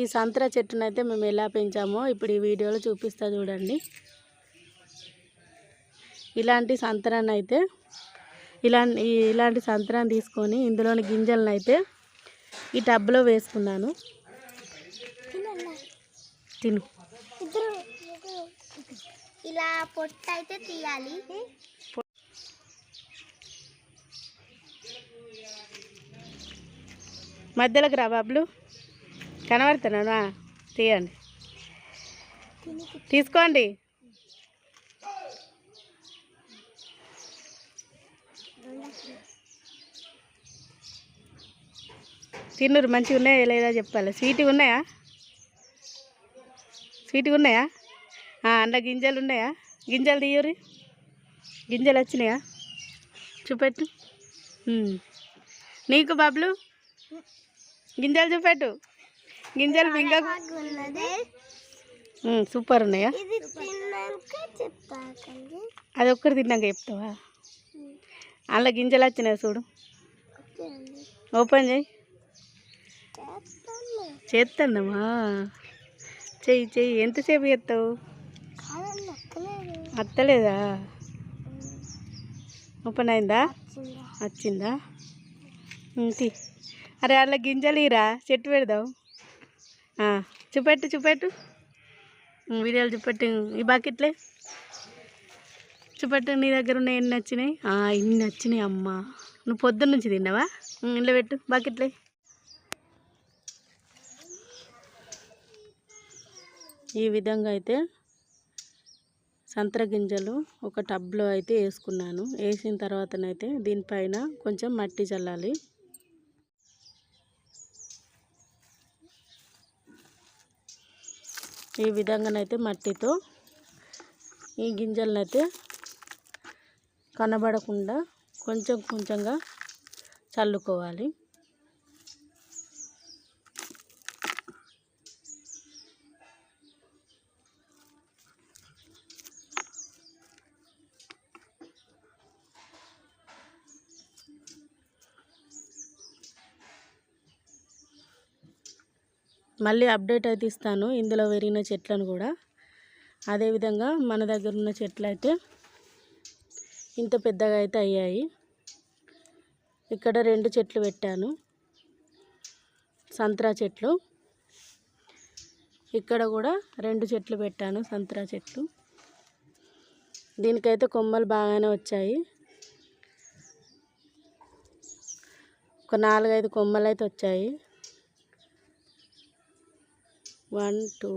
ఈ సంతర చెట్టునైతే మేము ఎలా పెంచామో ఇప్పుడు ఈ వీడియోలో చూపిస్తా చూడండి. ఇలాంటి సంతరాన్ని అయితే ఇలాంటి ఇలాంటి సంతరాన్ని తీసుకొని ఇందులోని గింజలను అయితే ఈ టబ్లో వేసుకున్నాను. తిను. ఇలా పొట్టు అయితే తీయాలి. మధ్యలోకి రా బాబులు. కనబడుతున్నానా తీయండి. తీసుకోండి. తిన్నూరు మంచిగా ఉన్నాయా లేదా చెప్పాలి. స్వీట్గా ఉన్నాయా? స్వీట్గా ఉన్నాయా? అండ గింజలు ఉన్నాయా? గింజలు తీయరు గింజలు వచ్చినాయా? చూపెట్టు. నీకు బాబులు? గింజలు చూపెట్టు. గింజలు సూపర్ ఉన్నాయా? అది ఒక్కటి తిన్నాక చెప్తావా? అందులో గింజలు వచ్చినాయి చూడు. ఓపెన్ చేయి. చేస్తాను. చేస్తానమ్మా చెయ్యి చెయ్యి. ఎంతసేపు చేస్తావు? అత్తలేదా. ఓపెన్ అయిందా? వచ్చిందా. తీ. అరే అలా గింజలు ఇరా. చెట్టు పెడదావు. చూపెట్టు చూపెట్టు. ఉమ్, వీడియోలు చూపెట్టు. ఈ బాకెట్లే. చూపెట్టు నీ దగ్గర ఉన్న ఎన్ని నచ్చినాయి? ఇన్ని నచ్చినాయి అమ్మ. నువ్వు పొద్దున్న నుంచి తిన్నావా? ఇంట్లో పెట్టు బాకెట్లే. ఈ విధంగా అయితే సంతర గింజలు ఒక టబ్లో అయితే వేసుకున్నాను. వేసిన తర్వాతనైతే దీనిపైన కొంచెం మట్టి చల్లాలి. ఈ విధంగానైతే మట్టితో ఈ గింజలనైతే కనబడకుండా కొంచెం కొంచెంగా చల్లుకోవాలి. మళ్ళీ అప్డేట్ అయితే ఇస్తాను. ఇందులో పెరిగిన చెట్లను కూడా. అదేవిధంగా మన దగ్గర ఉన్న చెట్లు అయితే ఇంత పెద్దగా అయితే అయ్యాయి. ఇక్కడ రెండు చెట్లు పెట్టాను. సంత్రా చెట్లు. ఇక్కడ కూడా రెండు చెట్లు పెట్టాను సంత్రా చెట్లు. దీనికైతే కొమ్మలు బాగానే వచ్చాయి. ఒక నాలుగైదు కొమ్మలు అయితే వచ్చాయి. One two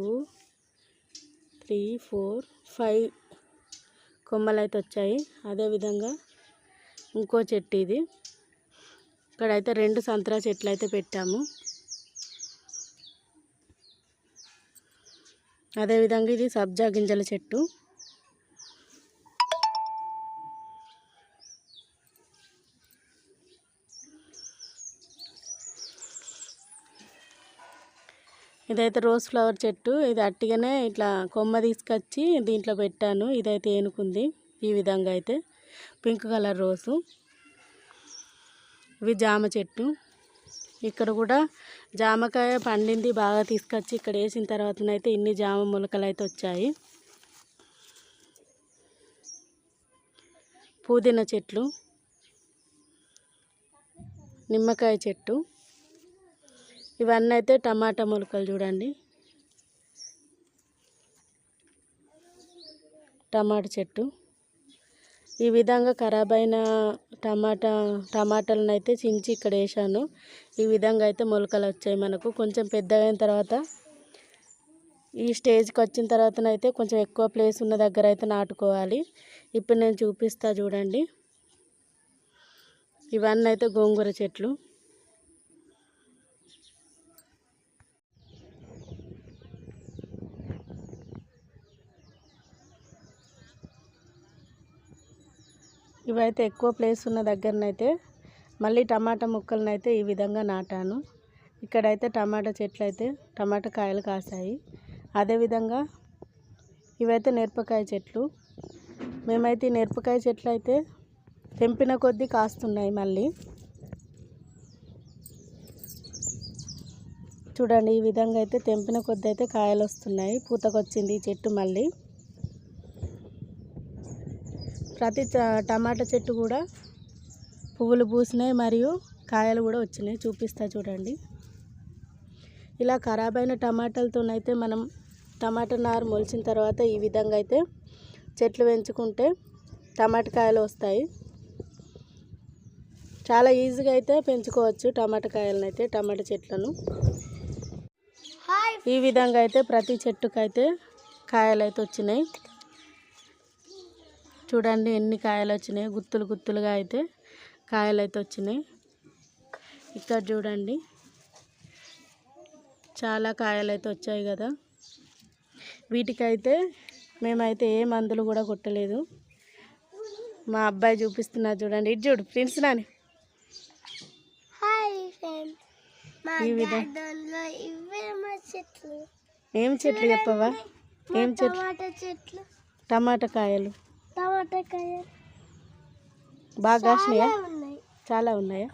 three four five కొమ్మలు అయితే వచ్చాయి అదేవిధంగా ఇంకో చెట్టు ఇది. ఇక్కడైతే రెండు సంతరా చెట్లు అయితే పెట్టాము అదేవిధంగా ఇది సబ్జా గింజల చెట్టు. ఇదైతే రోజ్ ఫ్లవర్ చెట్టు. ఇది అట్టిగానే ఇట్లా కొమ్మ తీసుకొచ్చి దీంట్లో పెట్టాను. ఇదైతే ఏనుకుంది. ఈ విధంగా అయితే పింక్ కలర్ రోజు. ఇవి జామ చెట్టు. ఇక్కడ కూడా జామకాయ పండింది బాగా తీసుకొచ్చి ఇక్కడ వేసిన తర్వాతనైతే ఇన్ని జామ మొలకలు అయితే వచ్చాయి. పుదీనా చెట్లు. నిమ్మకాయ చెట్టు. ఇవన్నీ అయితే టమాటా మొలకలు చూడండి. టమాటా చెట్టు. ఈ విధంగా ఖరాబ్ అయిన టమాటా టమాటాలను అయితే చించి ఇక్కడ వేసాను. ఈ విధంగా అయితే మొలకలు వచ్చాయి మనకు. కొంచెం పెద్దగైన తర్వాత ఈ స్టేజ్కి వచ్చిన తర్వాతనైతే కొంచెం ఎక్కువ ప్లేస్ ఉన్న దగ్గర అయితే నాటుకోవాలి. ఇప్పుడు నేను చూపిస్తా చూడండి. ఇవన్నీ అయితే గోంగూర చెట్లు. ఇవైతే ఎక్కువ ప్లేస్ ఉన్న దగ్గరనైతే మళ్ళీ టమాటా ముక్కలను అయితే ఈ విధంగా నాటాను. ఇక్కడైతే టమాటా చెట్లు అయితే టమాటా కాయలు కాసాయి అదేవిధంగా ఇవైతే మిరపకాయ చెట్లు. మేమైతే ఈ మిరపకాయ చెట్లు అయితే తెంపిన కొద్దీ కాస్తున్నాయి మళ్ళీ. చూడండి ఈ విధంగా అయితే తెంపిన కొద్ది అయితే కాయలు వస్తున్నాయి పూతకొచ్చింది ఈ చెట్టు మళ్ళీ. ప్రతి టమాటా చెట్టు కూడా పువ్వులు పూసినాయి మరియు కాయలు కూడా వచ్చినాయి. చూపిస్తా చూడండి. ఇలా ఖరాబ్ అయిన టమాటాలతోనైతే మనం టమాటా నారు మొలిచిన తర్వాత ఈ విధంగా అయితే చెట్లు పెంచుకుంటే టమాటా కాయలు వస్తాయి. చాలా ఈజీగా అయితే పెంచుకోవచ్చు టమాటా కాయలను అయితే టమాటా చెట్లను. ఈ విధంగా అయితే ప్రతి చెట్టుకైతే కాయలు అయితే వచ్చినాయి. చూడండి ఎన్ని కాయలు వచ్చినాయి. గుత్తులు గుత్తులుగా అయితే కాయలు అయితే వచ్చినాయి. ఇక్కడ చూడండి. చాలా కాయలు అయితే వచ్చాయి కదా. వీటికైతే మేమైతే ఏ మందులు కూడా కొట్టలేదు. మా అబ్బాయి చూపిస్తున్నా చూడండి. ఇటు చూడు ప్రిన్స్ నాని. ఈ విధంగా ఏం చెట్లు చెప్పవా? ఏం చెట్లు. టమాటా కాయలు. టమాటా కాయ బాగా కాసినాయా? చాలా ఉన్నాయా?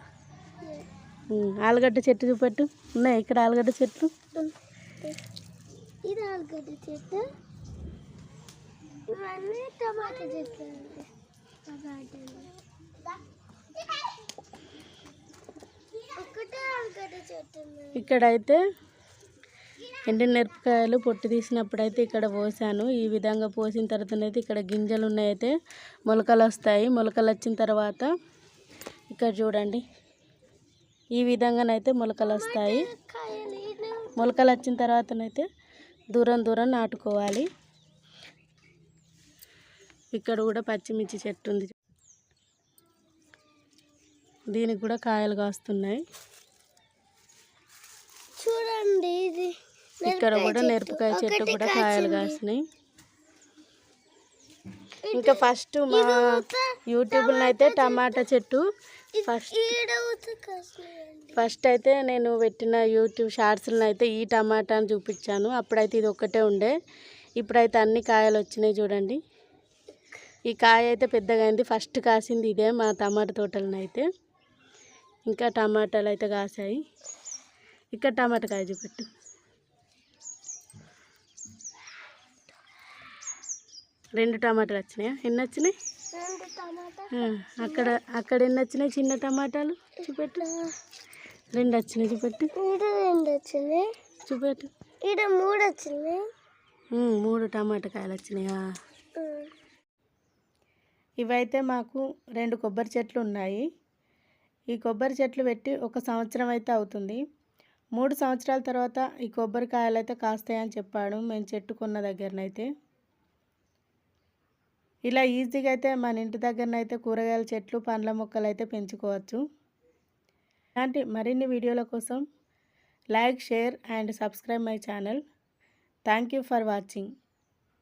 ఆలుగడ్డ చెట్టు చూపెట్టు. ఉన్నాయి ఇక్కడ ఆలుగడ్డ చెట్లు? ఇది ఆలుగడ్డ చెట్టు. ఇవన్నీ టమాటా చెట్లు ఇక్కడైతే ఎండిన మిరపకాయలు పొట్టు తీసినప్పుడైతే ఇక్కడ పోసాను. ఈ విధంగా పోసిన తర్వాతనైతే ఇక్కడ గింజలు ఉన్నాయైతే మొలకలు వస్తాయి. మొలకలు వచ్చిన తర్వాత ఇక్కడ చూడండి. ఈ విధంగానైతే మొలకలు వస్తాయి. మొలకలు వచ్చిన తర్వాతనైతే దూరం దూరం నాటుకోవాలి. ఇక్కడ కూడా పచ్చిమిర్చి చెట్టు ఉంది. దీనికి కూడా కాయలు కాస్తున్నాయి. చూడండి ఇది. ఇక్కడ కూడా మిరపకాయ చెట్టు కూడా కాయలు కాసినాయి. ఇంకా ఫస్ట్ మా యూట్యూబ్లో అయితే టమాటా చెట్టు. ఫస్ట్ ఫస్ట్ అయితే నేను పెట్టిన యూట్యూబ్ షార్ట్స్లో అయితే ఈ టమాటాని చూపించాను. అప్పుడైతే ఇది ఒక్కటే ఉండే. ఇప్పుడైతే అన్ని కాయలు వచ్చినాయి చూడండి. ఈ కాయ అయితే పెద్దగా అయింది. ఫస్ట్ కాసింది ఇదే మా టమాటా తోటలను అయితే. ఇంకా టమాటాలు అయితే కాసాయి. ఇక్కడ టమాటా కాయ చూపెట్టు. రెండు టమాటాలు వచ్చినాయా? ఎన్ని వచ్చినాయి? అక్కడ అక్కడ ఎన్ని వచ్చినాయి చిన్న టమాటాలు? చూపెట్టు. రెండు వచ్చినాయి చూపెట్టు. రెండు వచ్చినాయి. చూపెట్టు. ఈడ మూడు వచ్చినాయి. మూడు టమాటా కాయలు వచ్చినాయా. ఇవైతే మాకు రెండు కొబ్బరి చెట్లు ఉన్నాయి. ఈ కొబ్బరి చెట్లు పెట్టి ఒక సంవత్సరం అయితే అవుతుంది. మూడు సంవత్సరాల తర్వాత ఈ కొబ్బరికాయలు అయితే కాస్తాయని చెప్పాడు. మేము చెట్టు కొన్న దగ్గరనైతే. ఇలా ఈజీగా అయితే మన ఇంటి దగ్గరనైతే కూరగాయల చెట్లు పండ్ల మొక్కలు అయితే పెంచుకోవచ్చు. ఇలాంటి మరిన్ని వీడియోల కోసం like share and subscribe my channel. Thank you for watching.